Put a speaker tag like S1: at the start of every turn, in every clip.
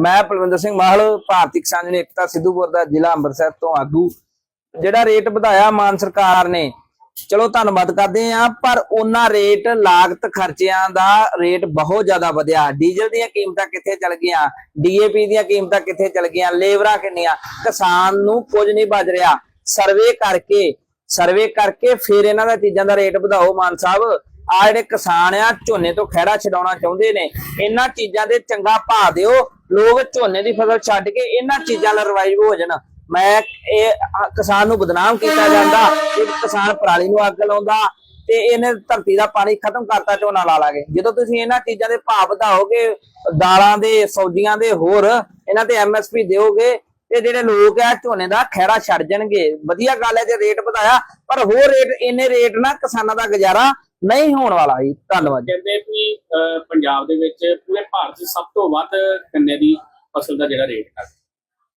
S1: ਮੈਂ ਪਲਵਿੰਦਰ ਸਿੰਘ ਮਾਹਲ, ਭਾਰਤੀ ਕਿਸਾਨ ਯੂਨੀਅਨ ਏਕਤਾ ਸਿੱਧੂਪੁਰ ਦਾ ਜ਼ਿਲ੍ਹਾ ਅੰਮ੍ਰਿਤਸਰ ਤੋਂ ਆਗੂ। ਜਿਹੜਾ ਰੇਟ ਵਧਾਇਆ ਮਾਨ ਸਰਕਾਰ ਨੇ, ਚਲੋ ਧੰਨਵਾਦ ਕਰਦੇ ਆ ਪਰ ਉਹਨਾਂ ਰੇਟ ਲਾਗਤ ਖਰਚਿਆਂ ਦਾ ਰੇਟ ਬਹੁਤ ਜ਼ਿਆਦਾ ਵਧਿਆ। ਡੀਜ਼ਲ ਦੀਆਂ ਕੀਮਤਾਂ ਕਿੱਥੇ ਚਲ ਗਈਆਂ? ਡੀਏਪੀ ਦੀਆਂ ਕੀਮਤਾਂ ਕਿੱਥੇ ਚਲ ਗਈਆਂ? ਲੇਬਰਾਂ ਕਿੰਨੀਆਂ? ਕਿਸਾਨ ਨੂੰ ਕੁਝ ਨਹੀਂ ਬਚ ਰਿਹਾ। ਸਰਵੇ ਕਰਕੇ ਸਰਵੇ ਕਰਕੇ ਫਿਰ ਇਹਨਾਂ ਦਾ ਚੀਜ਼ਾਂ ਦਾ ਰੇਟ ਵਧਾਓ ਮਾਨ ਸਾਹਿਬ। ਆ ਜਿਹੜੇ ਕਿਸਾਨ ਆ, ਝੋਨੇ ਤੋਂ ਖਹਿੜਾ ਛਡਾਉਣਾ ਚਾਹੁੰਦੇ ਨੇ, ਇਹਨਾਂ ਚੀਜ਼ਾਂ ਦੇ ਚੰਗਾ ਭਾਅ ਦਿਓ। ਲੋਕ ਝੋਨੇ ਦੀ ਫਸਲ ਛੱਡ ਕੇ ਇਹਨਾਂ ਚੀਜ਼ਾਂ ਨਾਲ ਰਿਵਾਈਵ ਹੋ ਜਾਣ। ਮੈਂ ਇਹ ਕਿਸਾਨ ਨੂੰ ਬਦਨਾਮ ਕੀਤਾ ਜਾਂਦਾ। ਕਿ ਕਿਸਾਨ ਪਰਾਲੀ ਨੂੰ ਅੱਗ ਲਾਉਂਦਾ ਤੇ ਇਹਨੇ ਧਰਤੀ ਦਾ ਪਾਣੀ ਖਤਮ ਕਰਤਾ ਝੋਨਾ ਲਾ ਲਾਗੇ। ਜਦੋਂ ਤੁਸੀਂ ਇਹਨਾਂ ਚੀਜ਼ਾਂ ਦੇ ਭਾਅ ਵਧਾਓਗੇ, ਦਾਲਾਂ ਦੇ, ਸਬਜ਼ੀਆਂ ਦੇ, ਹੋਰ ਇਹਨਾਂ ਤੇ ਐਮਐਸਪੀ ਦਿਓਗੇ, ਤੇ ਜਿਹੜੇ ਲੋਕ ਆ, ਝੋਨੇ ਦਾ ਖਹਿੜਾ ਛੱਡ ਜਾਣਗੇ। ਵਧੀਆ ਗੱਲ ਹੈ ਜੇ ਰੇਟ ਵਧਾਇਆ, ਪਰ ਹੋਰ ਰੇਟ ਇੰਨੇ ਰੇਟ ਨਾਲ ਕਿਸਾਨਾਂ ਦਾ ਗੁਜ਼ਾਰਾ ਨਹੀਂ ਹੋਣ ਵਾਲਾ ਜੀ ਧੰਨਵਾਦ ਜੀ।
S2: ਕਹਿੰਦੇ ਵੀ ਅਹ, ਪੰਜਾਬ ਦੇ ਵਿੱਚ ਪੂਰੇ ਭਾਰਤ 'ਚ ਸਭ ਤੋਂ ਵੱਧ ਗੰਨੇ ਦੀ ਫਸਲ ਦਾ ਜਿਹੜਾ ਰੇਟ ਹੈ।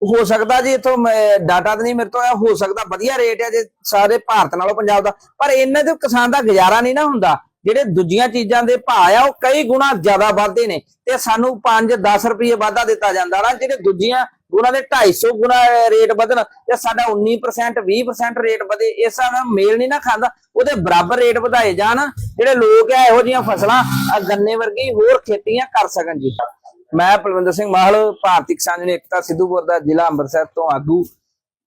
S1: ਹੋ ਸਕਦਾ ਜੀ ਇਥੋਂ ਡਾਟਾ ਤਾਂ ਨਹੀਂ ਮੇਰੇ ਤੋਂ ਆਇਆ ਹੋ ਸਕਦਾ ਵਧੀਆ ਰੇਟ ਹੈ ਜੇ ਸਾਰੇ ਭਾਰਤ ਨਾਲੋਂ ਪੰਜਾਬ ਦਾ। ਪਰ ਇਹਨਾਂ ਦੇ ਕਿਸਾਨ ਦਾ ਗੁਜ਼ਾਰਾ ਨਹੀਂ ਨਾ ਹੁੰਦਾ। ਜਿਹੜੇ ਦੂਜੀਆਂ ਚੀਜ਼ਾਂ ਦੇ ਭਾਅ ਆ ਉਹ ਕਈ ਗੁਣਾ ਜ਼ਿਆਦਾ ਵੱਧਦੇ ਨੇ। ਤੇ ਸਾਨੂੰ 5-10 ਰੁਪਏ ਵਾਧਾ ਦਿੱਤਾ ਜਾਂਦਾ ਨਾ ਜਿਹੜੇ ਦੂਜੀਆਂ ਗੁਣਾ ਦੇ 250 ਗੁਣਾ ਰੇਟ ਵਧਣ ਤੇ ਸਾਡਾ 19% 20% ਰੇਟ ਵਧੇ, ਇਸ ਨਾਲ ਮੇਲ ਨਹੀਂ ਨਾ ਖਾਂਦਾ, ਉਹਦੇ ਬਰਾਬਰ ਰੇਟ ਵਧਾਏ ਜਾਣ, ਜਿਹੜੇ ਲੋਕ ਆ, ਇਹੋ ਜਿਹੀਆਂ ਫਸਲਾਂ ਆਹ ਗੰਨੇ ਵਰਗੀ ਹੋਰ ਖੇਤੀਆਂ ਕਰ ਸਕਣ ਜੀ। ਮੈਂ ਪਲਵਿੰਦਰ ਸਿੰਘ ਮਾਹਲ, ਭਾਰਤੀ ਕਿਸਾਨ ਯੂਨੀਅਨ ਏਕਤਾ ਸਿੱਧੂਪੁਰ ਦਾ ਜ਼ਿਲ੍ਹਾ ਅੰਮ੍ਰਿਤਸਰ ਤੋਂ ਆਗੂ।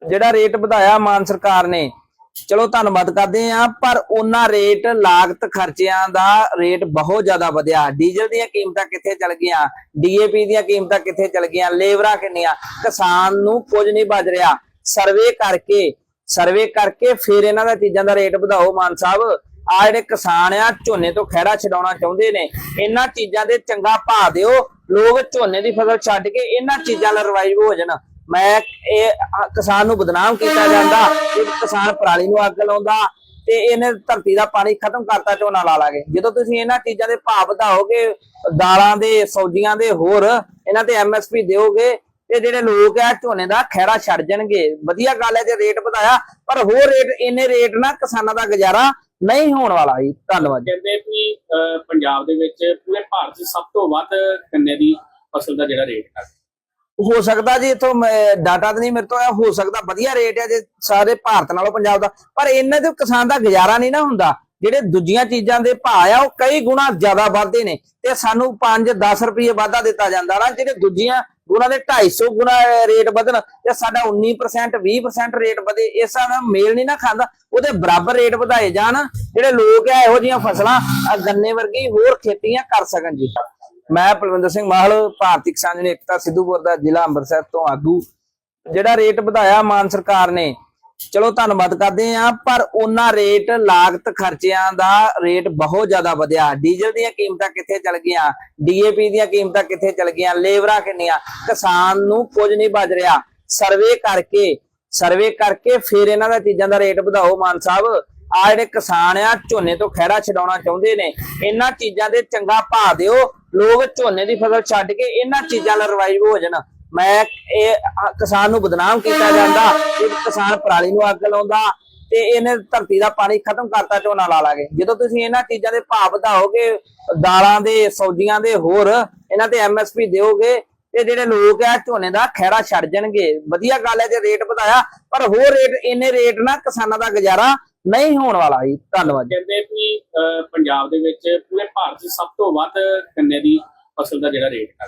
S1: ਜਿਹੜਾ ਰੇਟ ਵਧਾਇਆ ਮਾਨ ਸਰਕਾਰ ਨੇ ਚਲੋ ਧੰਨਵਾਦ ਕਰਦੇ ਆ ਪਰ ਉਹਨਾਂ ਰੇਟ ਲਾਗਤ ਖਰਚਿਆਂ ਦਾ ਰੇਟ ਬਹੁਤ ਜ਼ਿਆਦਾ ਵਧਿਆ। ਡੀਜ਼ਲ ਦੀਆਂ ਕੀਮਤਾਂ ਕਿੱਥੇ ਚਲ ਗਈਆਂ? ਡੀਏਪੀ ਦੀਆਂ ਕੀਮਤਾਂ ਕਿੱਥੇ ਚਲ ਗਈਆਂ? ਲੇਬਰਾਂ ਕਿੰਨੀਆਂ? ਕਿਸਾਨ ਨੂੰ ਕੁਝ ਨਹੀਂ ਬਚ ਰਿਹਾ। ਸਰਵੇ ਕਰਕੇ ਸਰਵੇ ਕਰਕੇ ਫਿਰ ਇਹਨਾਂ ਦਾ ਚੀਜ਼ਾਂ ਦਾ ਰੇਟ ਵਧਾਓ ਮਾਨ ਸਾਹਿਬ। ਆ ਜਿਹੜੇ ਕਿਸਾਨ ਆ, ਝੋਨੇ ਤੋਂ ਖਹਿੜਾ ਛਡਾਉਣਾ ਚਾਹੁੰਦੇ ਨੇ, ਇਹਨਾਂ ਚੀਜ਼ਾਂ ਦੇ ਚੰਗਾ ਭਾਅ ਦਿਓ। ਲੋਕ ਝੋਨੇ ਦੀ ਫਸਲ ਛੱਡ ਕੇ ਇਹਨਾਂ ਚੀਜ਼ਾਂ ਨਾਲ ਰਿਵਾਈਵ ਹੋ ਜਾਣ। ਮੈਂ ਇਹ ਕਿਸਾਨ ਨੂੰ ਬਦਨਾਮ ਕੀਤਾ ਜਾਂਦਾ ਕਿ ਕਿਸਾਨ ਪਰਾਲੀ ਨੂੰ ਅੱਗ ਲਾਉਂਦਾ ਤੇ ਇਹਨੇ ਧਰਤੀ ਦਾ ਪਾਣੀ ਖਤਮ ਕਰਤਾ ਝੋਨਾ ਲਾ ਲਾਗੇ। ਜਦੋਂ ਤੁਸੀਂ ਇਹਨਾਂ ਚੀਜ਼ਾਂ ਦੇ ਭਾਅ ਵਧਾਓਗੇ, ਦਾਲਾਂ ਦੇ, ਸਬਜ਼ੀਆਂ ਦੇ, ਹੋਰ ਇਹਨਾਂ ਤੇ ਐਮਐਸਪੀ ਦਿਓਗੇ, ਤੇ ਜਿਹੜੇ ਲੋਕ ਆ ਝੋਨੇ ਦਾ ਖਹਿੜਾ ਛੱਡ ਜਾਣਗੇ। ਵਧੀਆ ਗੱਲ ਹੈ ਜੇ ਰੇਟ ਵਧਾਇਆ, ਪਰ ਹੋਰ ਰੇਟ, ਇੰਨੇ ਰੇਟ ਨਾਲ ਕਿਸਾਨਾਂ ਦਾ ਗੁਜ਼ਾਰਾ ਨਹੀਂ ਹੋਣ ਵਾਲਾ ਜੀ। ਧੰਨਵਾਦ
S2: ਕਹਿੰਦੇ ਵੀ ਪੰਜਾਬ ਦੇ ਵਿੱਚ ਪੂਰੇ ਭਾਰਤ 'ਚ ਸਭ ਤੋਂ ਵੱਧ ਗੰਨੇ ਦੀ ਫਸਲ ਦਾ ਜਿਹੜਾ ਰੇਟ ਹੈ।
S1: ਹੋ ਸਕਦਾ ਜੀ ਇਥੋਂ ਡਾਟਾ ਤਾਂ ਨਹੀਂ ਮੇਰੇ ਤੋਂ ਆਇਆ, ਹੋ ਸਕਦਾ ਵਧੀਆ ਰੇਟ ਹੈ ਜੇ ਸਾਰੇ ਭਾਰਤ ਨਾਲੋਂ ਪੰਜਾਬ ਦਾ। ਪਰ ਇਹਨਾਂ ਦੇ ਕਿਸਾਨ ਦਾ ਗੁਜ਼ਾਰਾ ਨਹੀਂ ਨਾ ਹੁੰਦਾ। ਜਿਹੜੇ ਦੂਜੀਆਂ ਚੀਜ਼ਾਂ ਦੇ ਭਾਅ ਆ, ਉਹ ਕਈ ਗੁਣਾ ਜ਼ਿਆਦਾ ਵੱਧਦੇ ਨੇ। ਤੇ ਸਾਨੂੰ 5-10 ਰੁਪਏ ਵਾਧਾ ਦਿੱਤਾ ਜਾਂਦਾ ਨਾ, ਜਿਹੜੇ ਦੂਜੀਆਂ ਗੁਣਾ ਦੇ 250 ਗੁਣਾ ਰੇਟ ਵਧਣ ਤੇ ਸਾਡਾ 19% 20% ਰੇਟ ਵਧੇ। ਇਸ ਨਾਲ ਮੇਲ ਨਹੀਂ ਨਾ ਖਾਂਦਾ, ਉਹਦੇ ਬਰਾਬਰ ਰੇਟ ਵਧਾਏ ਜਾਣ। ਜਿਹੜੇ ਲੋਕ ਆ, ਇਹੋ ਜਿਹੀਆਂ ਫਸਲਾਂ ਗੰਨੇ ਵਰਗੀ ਹੋਰ ਖੇਤੀਆਂ ਕਰ ਸਕਣ ਜੀ। ਮੈਂ ਪਲਵਿੰਦਰ ਸਿੰਘ ਮਾਹਲ, ਭਾਰਤੀ ਕਿਸਾਨ ਯੂਨੀਅਨ ਏਕਤਾ ਸਿੱਧੂਪੁਰ ਦਾ ਜ਼ਿਲ੍ਹਾ ਅੰਮ੍ਰਿਤਸਰ ਤੋਂ ਆਗੂ। ਜਿਹੜਾ ਰੇਟ ਵਧਾਇਆ ਮਾਨ ਸਰਕਾਰ ਨੇ, ਚਲੋ ਧੰਨਵਾਦ ਕਰਦੇ ਆ ਪਰ ਉਹਨਾਂ ਰੇਟ ਲਾਗਤ ਖਰਚਿਆਂ ਦਾ ਰੇਟ ਬਹੁਤ ਜ਼ਿਆਦਾ ਵਧਿਆ। ਡੀਜ਼ਲ ਦੀਆਂ ਕੀਮਤਾਂ ਕਿੱਥੇ ਚਲ ਗਈਆਂ? ਡੀਏਪੀ ਦੀਆਂ ਕੀਮਤਾਂ ਕਿੱਥੇ ਚਲ ਗਈਆਂ? ਲੇਬਰਾਂ ਕਿੰਨੀਆਂ? ਕਿਸਾਨ ਨੂੰ ਕੁਝ ਨਹੀਂ ਬਚ ਰਿਹਾ। ਸਰਵੇ ਕਰਕੇ ਸਰਵੇ ਕਰਕੇ ਫਿਰ ਇਹਨਾਂ ਦਾ ਚੀਜ਼ਾਂ ਦਾ ਰੇਟ ਵਧਾਓ ਮਾਨ ਸਾਹਿਬ। ਆ ਜਿਹੜੇ ਕਿਸਾਨ ਆ, ਝੋਨੇ ਤੋਂ ਖਹਿੜਾ ਛਡਾਉਣਾ ਚਾਹੁੰਦੇ ਨੇ, ਇਹਨਾਂ ਚੀਜ਼ਾਂ ਦੇ ਚੰਗਾ ਭਾਅ ਦਿਓ। ਲੋਕ ਝੋਨੇ ਦੀ ਫਸਲ ਛੱਡ ਕੇ ਇਹਨਾਂ ਚੀਜ਼ਾਂ ਨਾਲ ਰਿਵਾਈਵ ਹੋ ਜਾਣ। ਮੈਂ ਇਹ ਕਿਸਾਨ ਨੂੰ ਬਦਨਾਮ ਕੀਤਾ ਜਾਂਦਾ ਕਿ ਕਿਸਾਨ ਪਰਾਲੀ ਨੂੰ ਅੱਗ ਲਾਉਂਦਾ ਤੇ ਇਹਨੇ ਧਰਤੀ ਦਾ ਪਾਣੀ ਖਤਮ ਕਰਤਾ ਝੋਨਾ ਲਾ ਲਾਗੇ ਜਦੋਂ ਤੁਸੀਂ ਇਹਨਾਂ ਚੀਜ਼ਾਂ ਦੇ ਭਾਅ ਵਧਾਓਗੇ, ਦਾਲਾਂ ਦੇ ਸੌਜੀਆਂ ਦੇ, ਹੋਰ ਇਹਨਾਂ ਤੇ ਐਮਐਸਪੀ ਦਿਓਗੇ, ਤੇ ਜਿਹੜੇ ਲੋਕ ਆ ਝੋਨੇ ਦਾ ਖਹਿੜਾ ਛੱਡ ਜਾਣਗੇ। ਵਧੀਆ ਗੱਲ ਹੈ ਜੇ ਰੇਟ ਵਧਾਇਆ, ਪਰ ਹੋਰ ਰੇਟ ਇੰਨੇ ਰੇਟ ਨਾਲ ਕਿਸਾਨਾਂ ਦਾ ਗੁਜ਼ਾਰਾ ਨਹੀਂ ਹੋਣ ਵਾਲਾ ਜੀ ਧੰਨਵਾਦ ਜੀ।
S2: ਕਹਿੰਦੇ ਵੀ ਅਹ, ਪੰਜਾਬ ਦੇ ਵਿੱਚ ਪੂਰੇ ਭਾਰਤ 'ਚ ਸਭ ਤੋਂ ਵੱਧ ਗੰਨੇ ਦੀ ਫਸਲ ਦਾ ਜਿਹੜਾ ਰੇਟ ਹੈ।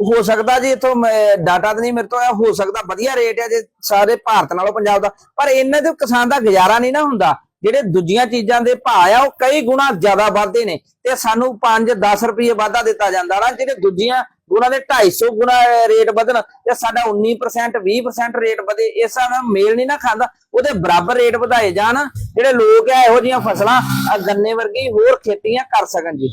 S1: ਹੋ ਸਕਦਾ ਜੀ ਇਥੋਂ ਡਾਟਾ ਤਾਂ ਨਹੀਂ ਮੇਰੇ ਤੋਂ ਆਇਆ ਹੋ ਸਕਦਾ ਵਧੀਆ ਰੇਟ ਹੈ ਜੇ ਸਾਰੇ ਭਾਰਤ ਨਾਲੋਂ ਪੰਜਾਬ ਦਾ। ਪਰ ਇਹਨਾਂ ਦੇ ਕਿਸਾਨ ਦਾ ਗੁਜ਼ਾਰਾ ਨਹੀਂ ਨਾ ਹੁੰਦਾ। ਜਿਹੜੇ ਦੂਜੀਆਂ ਚੀਜ਼ਾਂ ਦੇ ਭਾਅ ਆ ਉਹ ਕਈ ਗੁਣਾ ਜ਼ਿਆਦਾ ਵੱਧਦੇ ਨੇ। ਤੇ ਸਾਨੂੰ 5-10 ਰੁਪਏ ਵਾਧਾ ਦਿੱਤਾ ਜਾਂਦਾ ਨਾ ਜਿਹੜੇ ਦੂਜੀਆਂ ਉਹਨਾਂ ਦੇ 250 ਗੁਣਾ ਰੇਟ ਵਧਣ ਤੇ ਸਾਡਾ 19% 20% ਰੇਟ ਵਧੇ, ਇਸ ਹਿਸਾਬ ਨਾਲ ਮੇਲ ਨਹੀਂ ਨਾ ਖਾਂਦਾ, ਉਹਦੇ ਬਰਾਬਰ ਰੇਟ ਵਧਾਏ ਜਾਣ, ਜਿਹੜੇ ਲੋਕ ਆ, ਇਹੋ ਜਿਹੀਆਂ ਫਸਲਾਂ ਆਹ ਗੰਨੇ ਵਰਗੀ ਹੋਰ ਖੇਤੀਆਂ ਕਰ ਸਕਣ ਜੀ।